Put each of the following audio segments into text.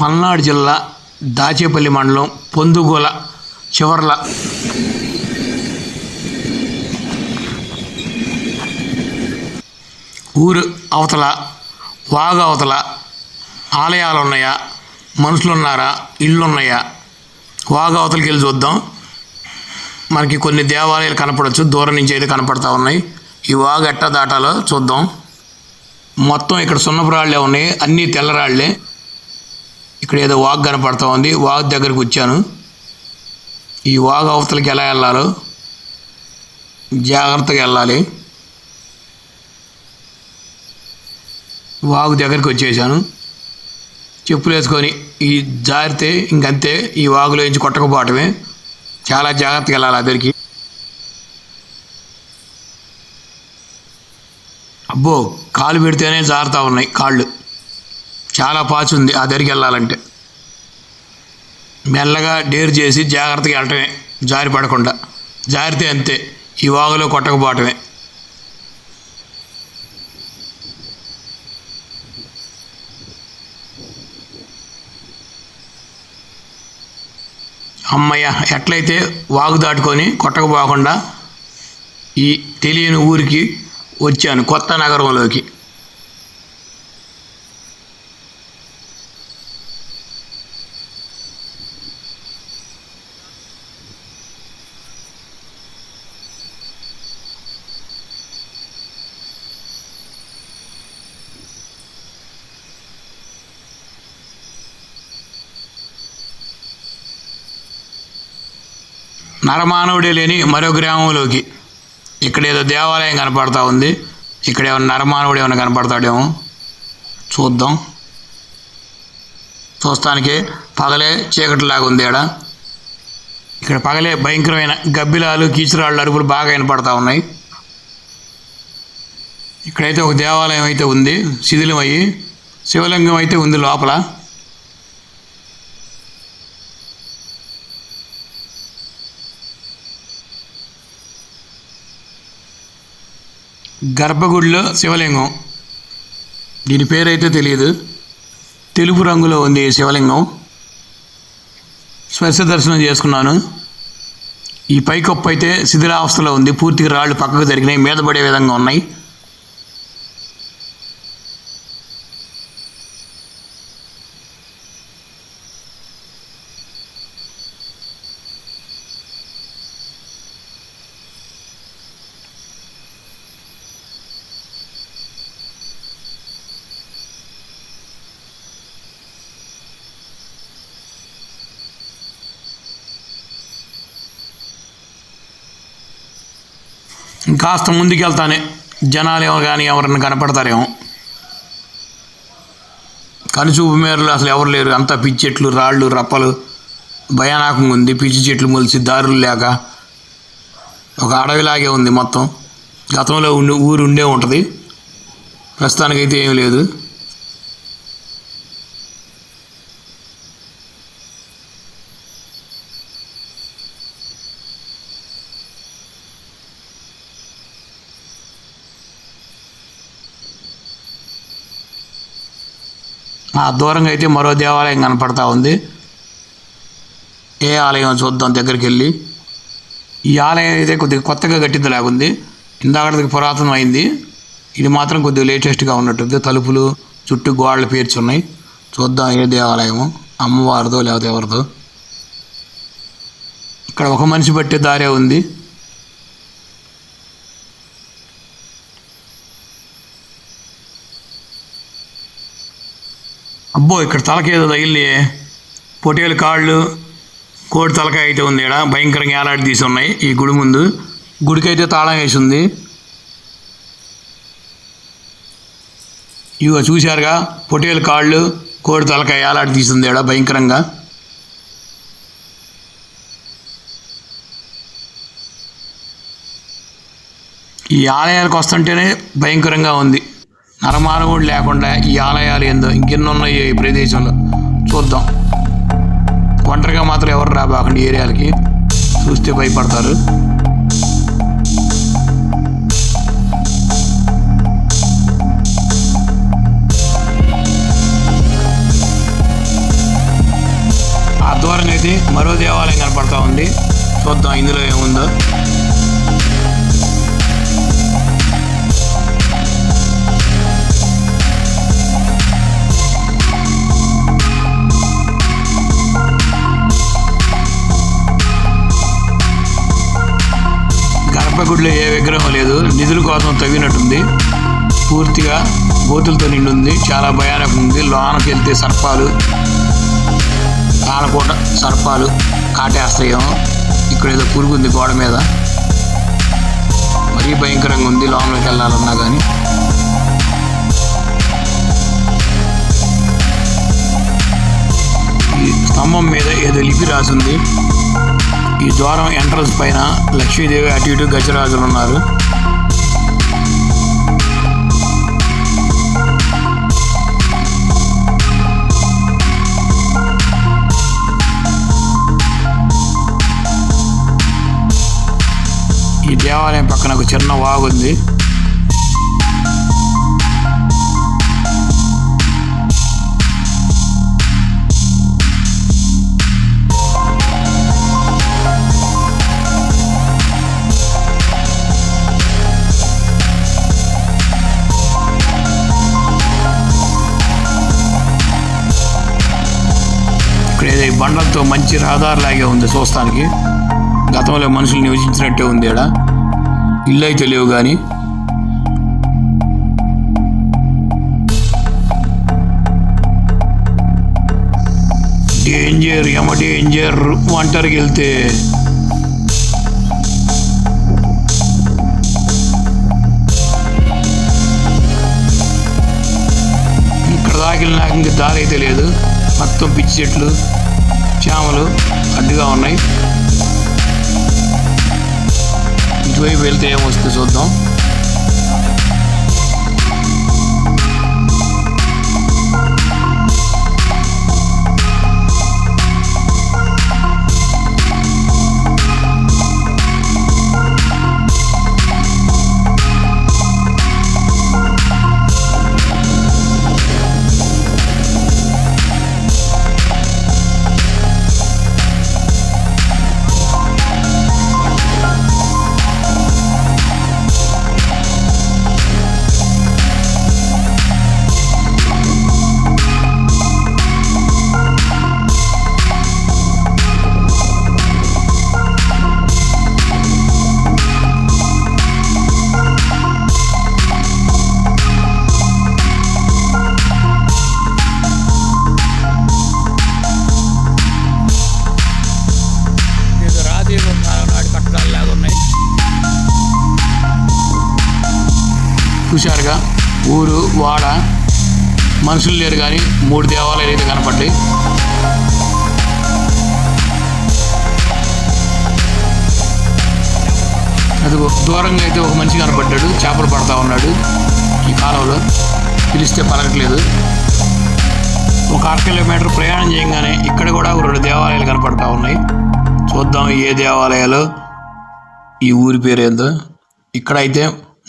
పల్నాడు జిల్లా దాచేపల్లి మండలం పొందుగోల చివర్ల. ఊరు అవతల వాగు అవతల ఆలయాలు ఉన్నాయా మనుషులు ఉన్నారా ఇళ్ళు ఉన్నాయా వాగు అవతలకి వెళ్ళి చూద్దాం. మనకి కొన్ని దేవాలయాలు కనపడవచ్చు దూరం నుంచి అయితే కనపడతా ఉన్నాయి. ఈ వాగు ఎట్టా దాటాలో చూద్దాం. మొత్తం ఇక్కడ సున్నపురాళ్ళే ఉన్నాయి. అన్నీ తెల్లరాళ్ళే. ఇక్కడ ఏదో వాగ్ కనపడతా ఉంది. వాగు దగ్గరకు వచ్చాను. ఈ వాగు అవతలకి ఎలా వెళ్ళాలో జాగ్రత్తగా వెళ్ళాలి. వాగు దగ్గరికి వచ్చేసాను. చెప్పులు వేసుకొని ఈ జారితే ఇంకంతే ఈ వాగులో నుంచి కొట్టకపోవటమే. చాలా జాగ్రత్తగా వెళ్ళాలి ఆ దగ్గరికి. అబ్బో కాలు పెడితేనే జారుతూ ఉన్నాయి కాళ్ళు. చాలా పాచి ఉంది ఆ దగ్గరికి వెళ్ళాలంటే. మెల్లగా డేర్ చేసి జాగ్రత్తగా వెళ్ళటమే జారి పడకుండా. జారితే అంతే ఈ వాగులో కొట్టకపోవటమే. అమ్మయ్య ఎట్లయితే వాగు దాటుకొని కొట్టకపోకుండా ఈ తెలియని ఊరికి వచ్చాను కొత్త నగరంలోకి. నరమానవుడే లేని మరో గ్రామంలోకి. ఇక్కడ ఏదో దేవాలయం కనపడతా ఉంది. ఇక్కడ ఏమైనా నరమానవుడు ఏమైనా కనపడతాడేమో. చూద్దాం. చూస్తానికి పగలే చీకటిలాగా ఉంది ఆడ. ఇక్కడ పగలే భయంకరమైన గబ్బిలాలు కీచురాళ్ళు అరుపులు బాగా వినపడతా ఉన్నాయి. ఇక్కడైతే ఒక దేవాలయం అయితే ఉంది. శిథిలం అయ్యి శివలింగం అయితే ఉంది లోపల. గర్భగుడిలో శివలింగం. దీని పేరైతే తెలియదు. తెలుపు రంగులో ఉంది ఈ శివలింగం. స్పర్శ దర్శనం చేసుకున్నాను. ఈ పైకప్పు అయితే శిథిలావస్థలో ఉంది. పూర్తిగా రాళ్ళు పక్కకు జరిగినాయి. మీద పడే విధంగా ఉన్నాయి. ఇంకాస్త ముందుకు వెళ్తానే జనాలు ఏమో కానీ ఎవరిని కనపడతారేమో కనుచూపు మేరలు అసలు ఎవరు లేరు. అంతా పిచ్చి చెట్లు రాళ్ళు రప్పలు. భయానకంగా ఉంది. పిచ్చి చెట్లు మొలిసి దారులు లేక. ఒక అడవిలాగే ఉంది మొత్తం. గతంలో ఉండి ఊరు ఉండే ఉంటుంది. ప్రస్తుతానికైతే ఏమీ లేదు. దూరంగా అయితే మరో దేవాలయం కనపడతా ఉంది. ఏ ఆలయం చూద్దాం దగ్గరికి వెళ్ళి ఈ ఆలయం అయితే కొద్దిగా కొత్తగా కట్టింది లాగుంది ఇందాకటికి పురాతనం అయింది. ఇది మాత్రం కొద్దిగా లేటెస్ట్గా ఉన్నట్టుంది. తలుపులు చుట్టూ గోడలు పేర్చున్నాయి. చూద్దాం ఏ దేవాలయము. అమ్మవారిదో లేకపోతే ఎవరిదో. ఇక్కడ ఒక మనిషి పట్టే దారే ఉంది. అబ్బో ఇక్కడ తలకేదో తగిలి పొటేలు కాళ్ళు కోడి తలకాయ అయితే ఉంది ఇక్కడ భయంకరంగా ఏలాడి తీసి ఉన్నాయి ఈ గుడి ముందు. గుడికి అయితే తాళం వేసి ఉంది. ఇగో చూశారుగా పొటేలు కాళ్ళు కోడి తలకాయ ఏలాడి తీసింది ఇక్కడ భయంకరంగా. ఈ ఆలయాలకు వస్తుంటేనే భయంకరంగా ఉంది. నరమానవుడు లేకుండా ఈ ఆలయాలు ఏందో ఇంకెన్నున్నాయో ఈ ప్రదేశంలో చూద్దాం. ఒంటరిగా మాత్రం ఎవరు రాబాకండి ఏరియాలకి? చూస్తే భయపడతారు. అయితే మరో దేవాలయం కనపడతా ఉంది. చూద్దాం ఇందులో ఏముందో. గుడిలో ఏ విగ్రహం లేదు. నిధుల కోసం తవ్వినట్టుంది. పూర్తిగా బోతులతో నిండి ఉంది చాలా భయానకం ఉంది. లోనకి వెళ్తే సర్పాలు కాలకూట సర్పాలు కాటేస్తాయేమో. ఇక్కడ ఏదో పురుగు ఉంది గోడ మీద. మరీ భయంకరంగా ఉంది. లోపలికి వెళ్ళాలన్నా కానీ ఈ స్తంభం మీద ఏదో లిపి రాసింది ఈ ద్వారం ఎంట్రన్స్ పైన లక్ష్మీదేవి అటు ఇటు గజరాజులు ఉన్నారు ఈ దేవాలయం పక్కన ఒక చిన్న వాగు ఉంది బండలతో మంచి రహదారిలాగే ఉంది చూస్తానికి. గతంలో మనుషులు నివసించినట్టే ఉంది ఇక్కడ ఇల్లు అయితే లేవు కానీ డేంజర్ ఎమ డేంజర్ ఒంటరికి వెళ్తే. ఇక్కడ దాకి నాకు ఇంక దారి అయితే లేదు. మొత్తం పిచ్చి చెట్లు. చేమలు అడ్డుగా ఉన్నాయి. ఇటువైపు వెళ్తే ఏమొస్తుంది చూద్దాం. చూశారుగా? ఊరు వాడ మనుషులు లేరు కానీ మూడు దేవాలయాలు అయితే కనపడ్డాయి. అదిగో దూరంగా అయితే ఒక మనిషి కనపడ్డాడు చేపలు పడతా ఉన్నాడు ఈ కాలంలో. పిలిస్తే పలకట్లేదు. ఒక అర కిలోమీటర్ ప్రయాణం చేయగానే ఇక్కడ కూడా రెండు దేవాలయాలు కనపడతా ఉన్నాయి. చూద్దాం ఏ దేవాలయాలు. ఈ ఊరి పేరు ఏందో ఇక్కడ అయితే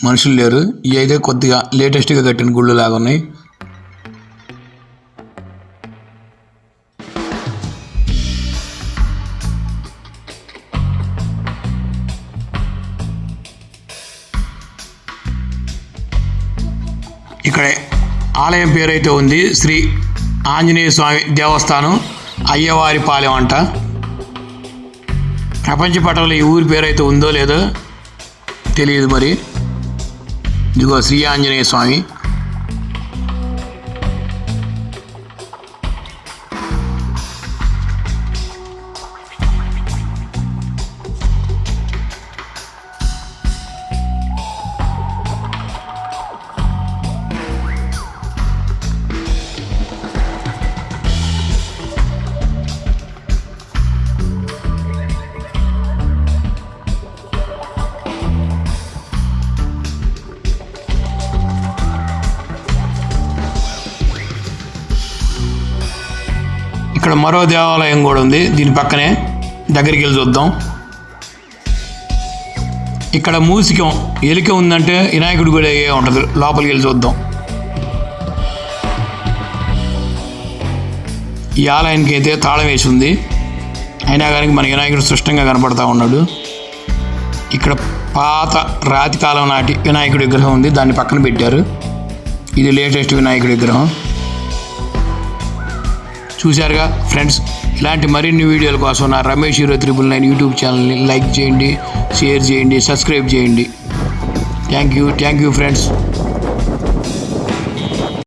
మనుషులు లేరు. ఇవి అయితే కొద్దిగా లేటెస్ట్గా కట్టిన గుళ్ళు లాగా ఉన్నాయి. ఇక్కడ ఆలయం పేరైతే ఉంది శ్రీ ఆంజనేయ స్వామి దేవస్థానం అయ్యవారి పాలెం అంట. ప్రపంచ పటంలో ఈ ఊరి పేరైతే ఉందో లేదో తెలియదు మరి. ఇదిగో శ్రీ ఆంజనేయ స్వామి. ఇక్కడ మరో దేవాలయం కూడా ఉంది. దీని పక్కనే దగ్గరికి వెళ్ళి చూద్దాం. ఇక్కడ మూసికం ఎలిక ఉందంటే వినాయకుడి కూడా ఏ ఉంటుంది. లోపలికి వెళ్ళి చూద్దాం. ఈ ఆలయానికి అయితే తాళం వేసి ఉంది. అయినా కానీ మన వినాయకుడు స్పష్టంగా కనపడతా ఉన్నాడు. ఇక్కడ పాత రాతి కాలం నాటి వినాయకుడి విగ్రహం ఉంది. దాన్ని పక్కన పెట్టారు. ఇది లేటెస్ట్ వినాయకుడి విగ్రహం. చూశారుగా. ఫ్రెండ్స్ ఇలాంటి మరిన్ని వీడియోల కోసం నా Ramesh hero triple nine YouTube ఛానల్ని లైక్ చేయండి షేర్ చేయండి సబ్స్క్రైబ్ చేయండి. Thank you thank you friends